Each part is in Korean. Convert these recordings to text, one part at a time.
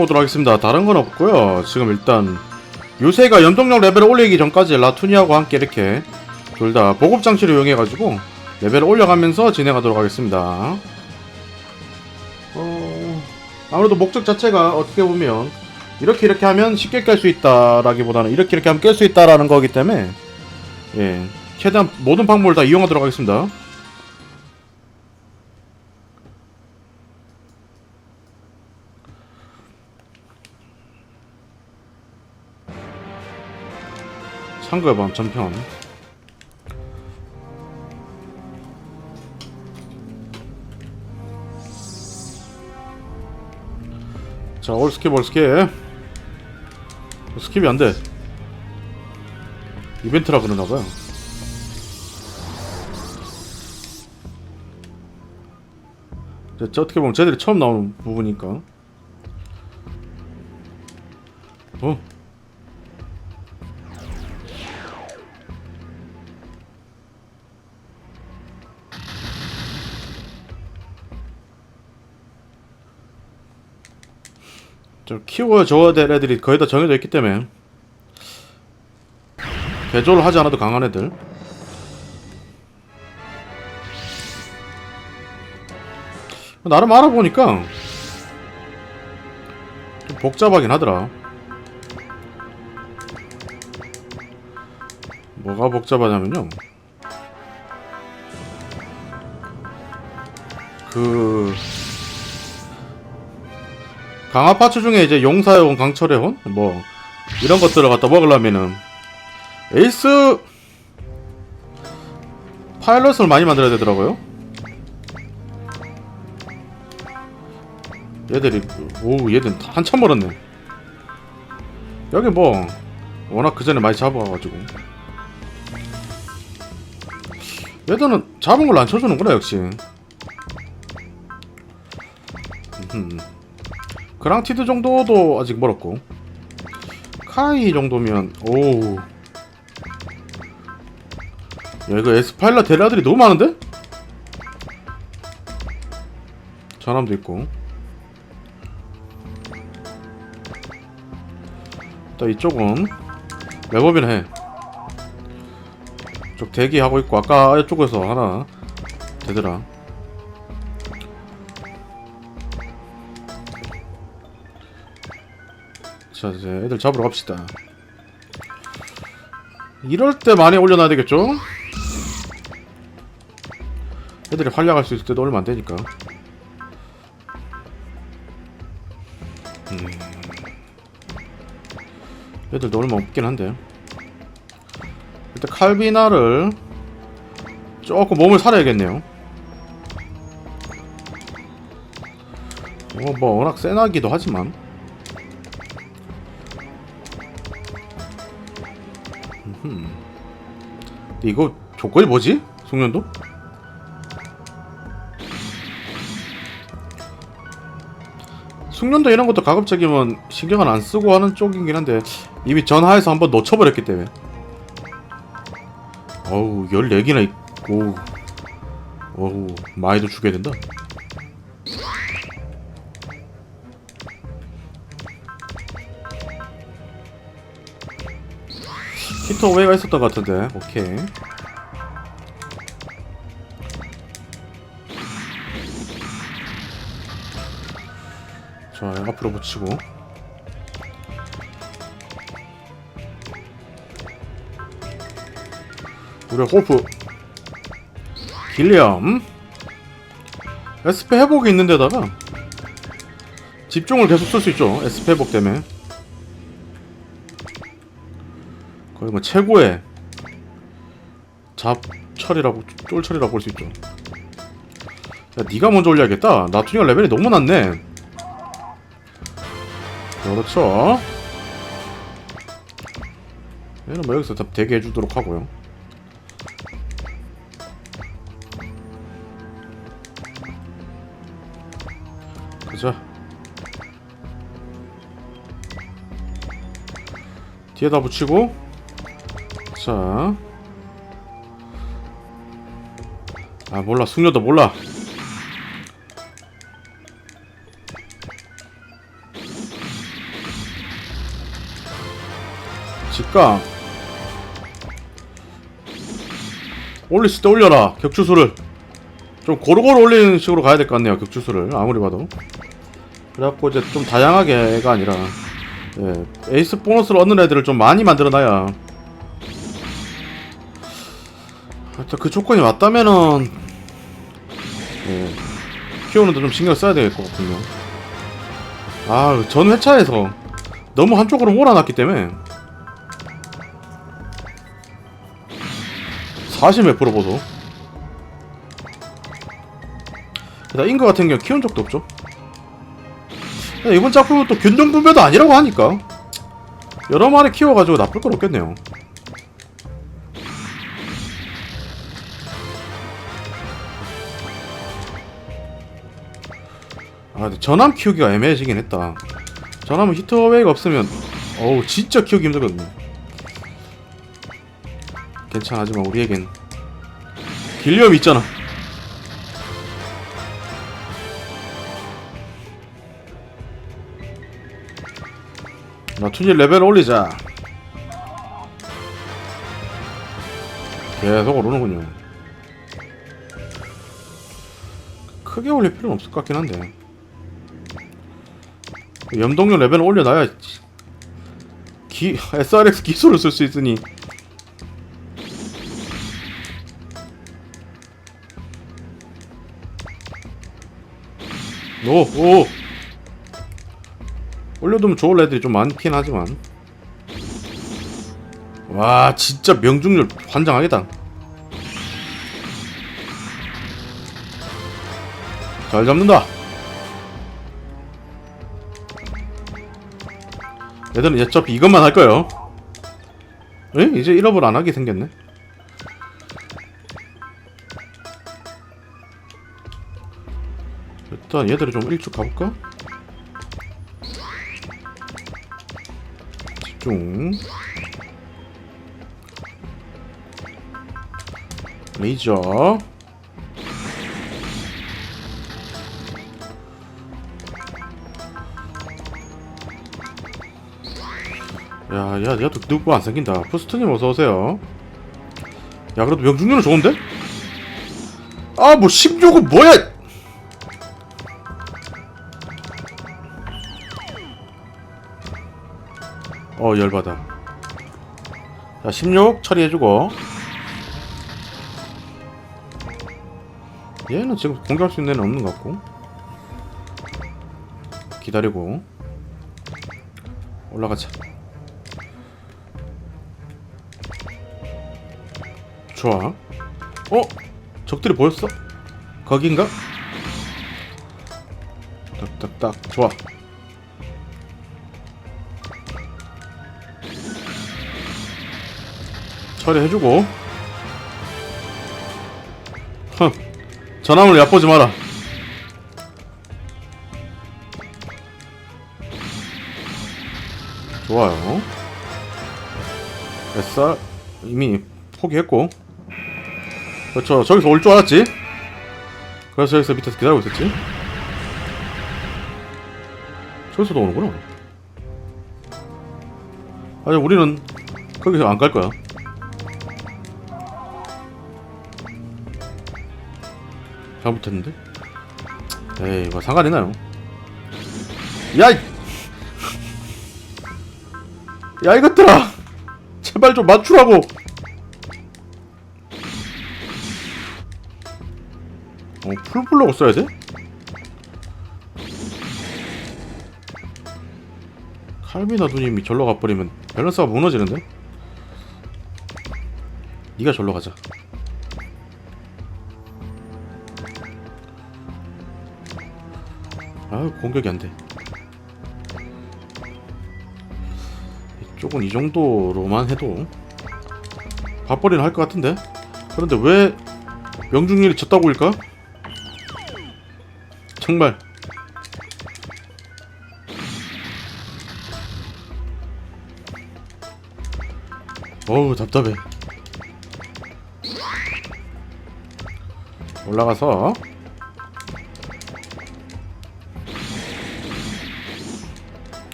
해보도록 하겠습니다. 다른 건 없고요. 지금 일단 요새가 연동력 레벨을 올리기 전까지 라투니아와 함께 이렇게 둘 다 보급 장치를 이용해가지고 레벨을 올려가면서 진행하도록 하겠습니다. 어, 아무래도 목적 자체가 어떻게 보면 이렇게 이렇게 하면 쉽게 깰 수 있다라기보다는 이렇게 이렇게 하면 깰 수 있다라는 거기 때문에 예 최대한 모든 방법을 다 이용하도록 하겠습니다. 밤 전편 자 올스킵 올스킵. 스킵이 안돼. 이벤트라 그러나봐요. 저 어떻게 보면 쟤들이 처음 나오는 부분이니까 좀 키워줘야 될 애들이 거의 다 정해져 있기 때문에. 개조를 하지 않아도 강한 애들. 나름 알아보니까 좀 복잡하긴 하더라. 뭐가 복잡하냐면요. 그 강화 파츠 중에 이제 용사의 혼, 강철의 혼, 뭐 이런 것들을 갖다 먹으려면은 에이스 파일럿을 많이 만들어야 되더라고요. 얘들이 오 얘들 한참 멀었네. 여기 뭐 워낙 그 전에 많이 잡아가지고 얘들은 잡은 걸안 쳐주는구나 역시. 그랑티드 정도도 아직 멀었고. 카이 정도면 오우. 야 이거 에스파일라 데라들이 너무 많은데? 전함도 있고. 일단 이쪽은 랩업이나 해. 이쪽 대기하고 있고 아까 이쪽에서 하나 되더라 자 이제 애들 잡으러 갑시다. 이럴 때 많이 올려놔야 되겠죠? 애들이 활약할 수 있을 때도 얼마 안 되니까. 음. 애들도 얼마 없긴 한데. 일단 칼비나를 조금 몸을 살아야겠네요. 어, 뭐 워낙 세나기도 하지만 근데 이거 조건이 뭐지? 숙련도? 숙련도 이런 것도 가급적이면 신경을 안 쓰고 하는 쪽이긴 한데 이미 전화해서 한번 놓쳐버렸기 때문에 어우 14개나 있고 어우 많이도 죽여야 된다 히터 오웨이가 있었던 것 같은데. 오케이. 자 앞으로 붙이고. 우리 호프. 길리엄. SP 회복이 있는 데다가 집중을 계속 쓸 수 있죠. SP 회복 때문에 거의 뭐 최고의 잡철이라고 쫄철이라고 볼 수 있죠. 야, 네가 먼저 올려야겠다. 나투니가 레벨이 너무 낮네. 그렇죠. 얘는 뭐 여기서 다 대기 해주도록 하고요. 가자. 뒤에다 붙이고 자. 아 몰라. 숙녀도 몰라. 직강 올리실 때 올려라. 격추수를. 좀 고루고루 올리는 식으로 가야 될 것 같네요. 격추수를. 아무리 봐도. 그래갖고 이제 좀 다양하게가 아니라 예, 에이스 보너스를 얻는 애들을 좀 많이 만들어놔야 하여튼 그 조건이 맞다면은 예, 키우는데 좀 신경 써야 될 것 같군요 아 전 회차에서 너무 한쪽으로 몰아놨기 때문에. 40몇 프로 보소. 게다가 인거 같은 경우 키운 적도 없죠? 이번 작품은 또 균등분배도 아니라고 하니까 여러 마리 키워가지고 나쁠 건 없겠네요 아 근데 전함 키우기가 애매해지긴 했다. 전함은 히트웨이가 없으면 어우 진짜 키우기 힘들거든요. 괜찮아 하지만 우리에겐 길리엄이 있잖아. 나투니 레벨 올리자. 계속 오르는군요. 크게 올릴 필요는 없을 것 같긴 한데 염동력 레벨 올려놔야 기, SRX 기술을 쓸 수 있으니 오, 오. 올려두면 좋을 애들이 좀 많긴 하지만. 와, 진짜 명중률 환장하겠다. 잘 잡는다. 얘들은 어차피 이것만 할 거예요. 에? 이제 1업을 안 하게 생겼네. 일단 얘들을 좀 일찍 가볼까? 집중 레이저 야, 야, 얘도 누구 안 생긴다. 푸스트님 어서 오세요. 야, 그래도 명중률은 좋은데? 아, 뭐 16은 뭐야? 어 열받아 자 16 처리해주고 얘는 지금 공격할 수 있는 애는 없는 것 같고 기다리고 올라가자 좋아. 어? 적들이 보였어? 거긴가? 딱딱딱. 좋아. 처리해주고. 흠 전함을 얕보지 마라. 좋아요. SR 이미 포기했고 그렇죠 저기서 올 줄 알았지 그래서 여기서 밑에서 기다리고 있었지 저기서도 오는구나 아니 우리는 거기서 안 갈 거야 잘못했는데? 에이, 뭐 상관있나요? 야! 이- 야, 이것들아! 제발 좀 맞추라고! 어, 풀블럭을 써야 돼? 칼미나 누님이 절로 가버리면 밸런스가 무너지는데? 네가 절로 가자. 아유 공격이 안돼 이쪽은 이 정도로만 해도 밥벌이는 할 것 같은데 그런데 왜 명중률이 졌다고일까? 정말 어우 답답해 올라가서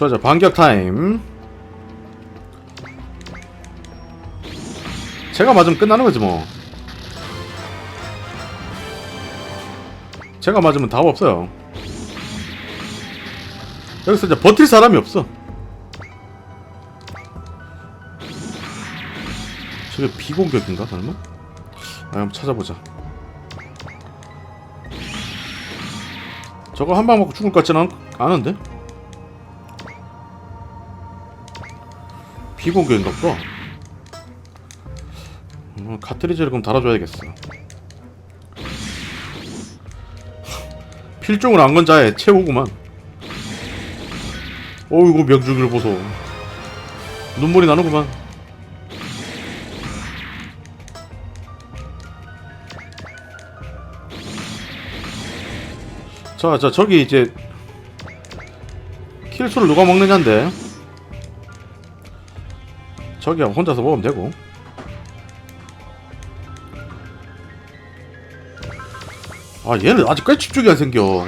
저, 저, 반격 타임. 제가 맞으면 끝나는 거지 뭐. 제가 맞으면 답 없어요. 여기서 이제 버틸 사람이 없어. 저게 비공격인가 설마? 아, 한번 찾아보자. 저거 한 방 맞고 죽을 것 같지는 않, 않은데? 비공격인가 보다. 어, 카트리지를 그럼 달아줘야겠어. 필종을 안 건 자에 최후구만. 어이구 명중을 보소. 눈물이 나는구만. 자, 자, 저기 이제 킬수를 누가 먹느냐인데. 저기 혼자서 먹으면 되고. 아, 얘는 아직 꽤 집중이 안 생겨.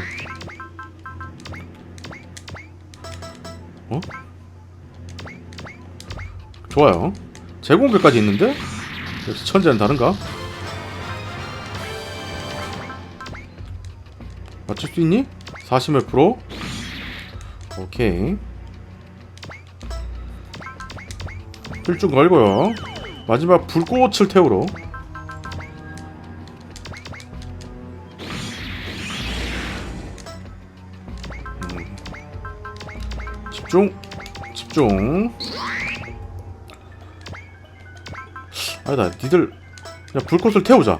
어? 좋아요. 제공격까지 있는데? 역시 천재는 다른가? 맞출 수 있니? 40몇 프로? 오케이. 필중 걸고요. 마지막 불꽃을 태우러. 집중, 집중. 아니다, 니들 그냥 불꽃을 태우자.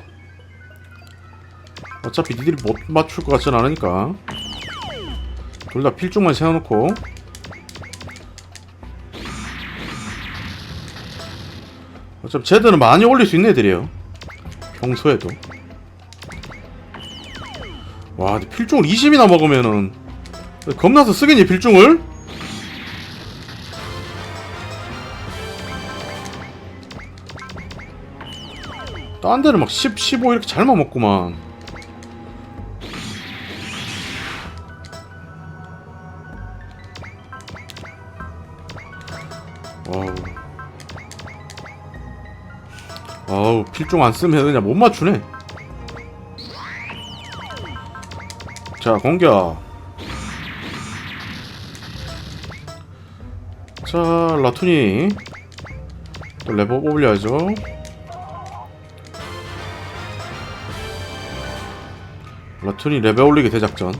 어차피 니들이 못 맞출 것 같진 않으니까 둘 다 필중만 세워놓고 어차피 쟤들은 많이 올릴 수 있는 애들이에요 평소에도 와 필중을 20이나 먹으면은 겁나서 쓰겠니 필중을? 딴 데는 막 10, 15 이렇게 잘만 먹구만 와우. 아우 필종 안 쓰면 그냥 못 맞추네. 자 공격. 자 라투니 또 레버 올려야죠. 라투니 레벨 올리기 대작전.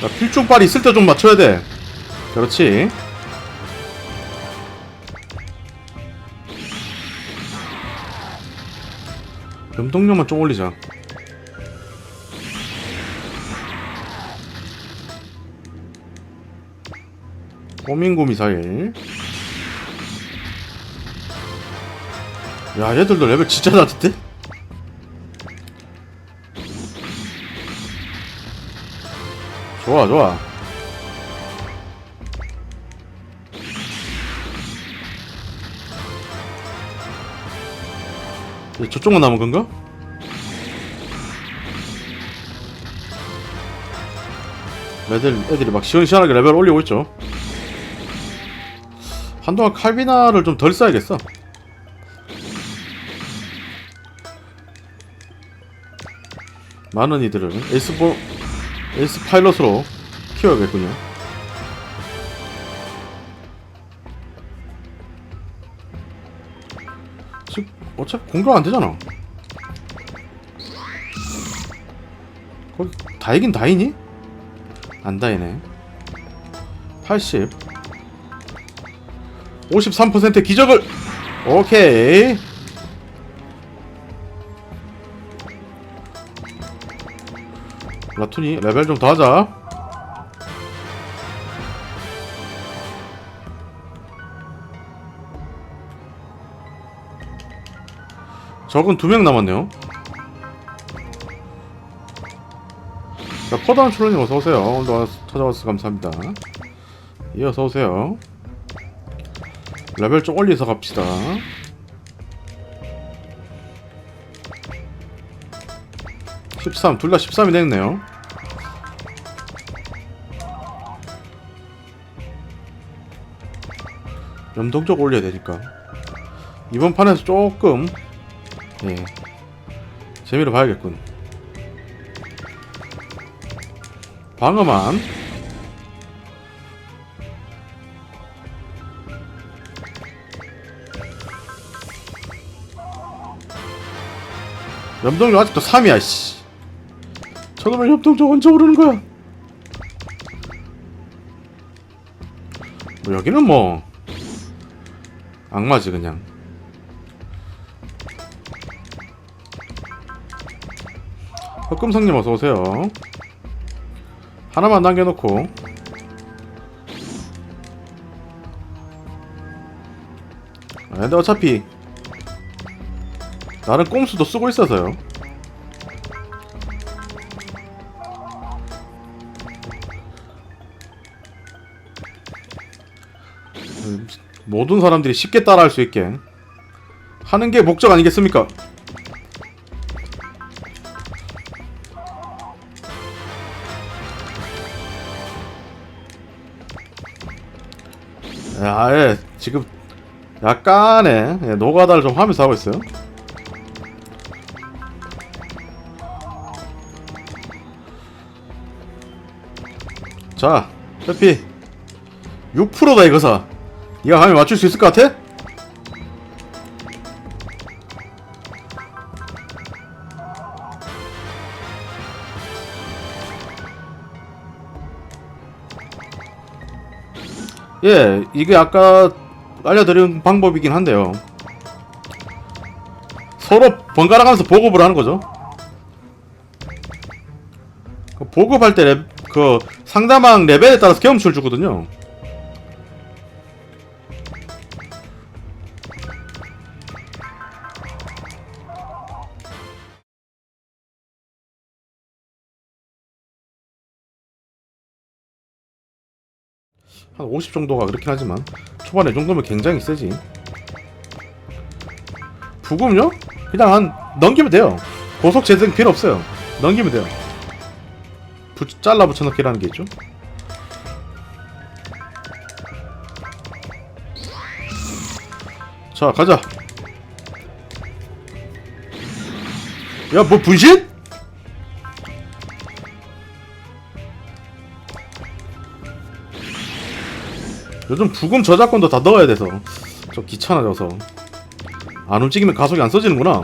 자, 필중빨 있을 때 좀 맞춰야 돼. 그렇지. 염동력만 좀 올리자. 호밍고 미사일. 야, 얘들도 레벨 진짜 낮은데? 좋아, 좋아. 예, 저쪽만 남은 건가? 애들, 애들이 막 시원시원하게 레벨 올리고 있죠. 한동안 칼비나를 좀 덜 써야겠어. 많은 이들을 에이스보, 에이스 파일럿으로 키워야겠군요. 지금 어차피 공격 안 되잖아. 거기 다이긴 다이니? 안 다이네. 80. 53% 기적을 오케이. 라투니 레벨 좀 더 하자. 적은 두 명 남았네요. 자, 퍼다운 출러님 어서오세요. 오늘도 와서 찾아와서 감사합니다. 예, 어서오세요. 레벨 좀 올려서 갑시다. 13, 둘다 13이 됐네요. 염동적 올려야 되니까. 이번 판에서 조금 예 재미로 봐야겠군. 방어만. 염동력 아직도 3이야 씨. 저놈의 염동력 언제 오르는 거야? 뭐 여기는 뭐 악마지 그냥. 흑금성님 어서오세요. 하나만 남겨놓고. 아, 근데 어차피 나는 꼼수도 쓰고 있어서요 음, 모든 사람들이 쉽게 따라할 수 있게 하는 게 목적 아니겠습니까? 아예 지금 약간의 예, 노가다를 좀 하면서 하고 있어요. 자, 해피 6%다 이거사. 네가 감히 맞출 수 있을 것 같아? 예, 이게 아까 알려드린 방법이긴 한데요. 서로 번갈아 가면서 보급을 하는 거죠. 그 보급할 때 레, 그 상대방 레벨에 따라서 경험치를 주거든요. 한 50 정도가 그렇긴 하지만 초반에 이 정도면 굉장히 세지 부금요? 그냥 한 넘기면 돼요 고속 재생 필요 없어요 넘기면 돼요 부, 잘라 붙여넣기라는 게 있죠? 자 가자. 야 뭐 분신? 요즘 부금 저작권도 다 넣어야 돼서 좀 귀찮아져서. 안 움직이면 가속이 안 써지는구나.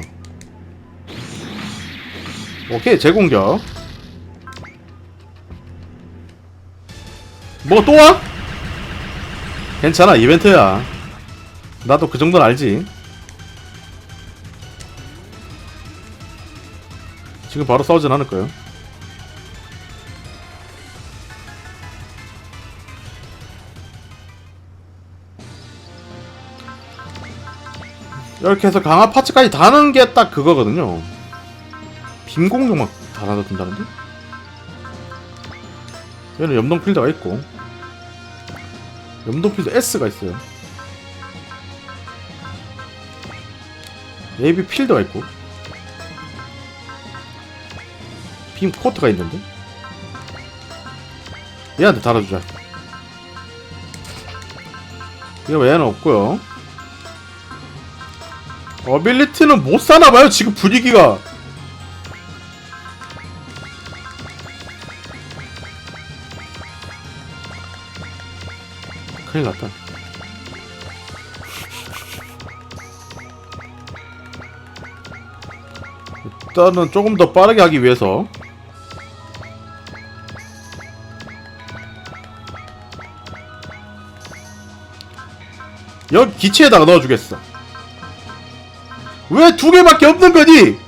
오케이 재공격 뭐 또 와? 괜찮아 이벤트야 나도 그 정도는 알지 지금 바로 싸우진 않을 거예요 이렇게 해서 강화 파츠까지 다는 게딱 그거거든요. 빈 공격만 달아도 된다는데? 얘는 염동 필드가 있고 염동 필드 S가 있어요. AB 필드가 있고 빔 코트가 있는데 얘한테 달아주자. 이거 얘는 없고요. 어빌리티는 못 사나봐요 지금 분위기가 큰일 났다. 일단은 조금 더 빠르게 하기 위해서. 여기 기체에다가 넣어주겠어. 왜 두 개밖에 없는 거니?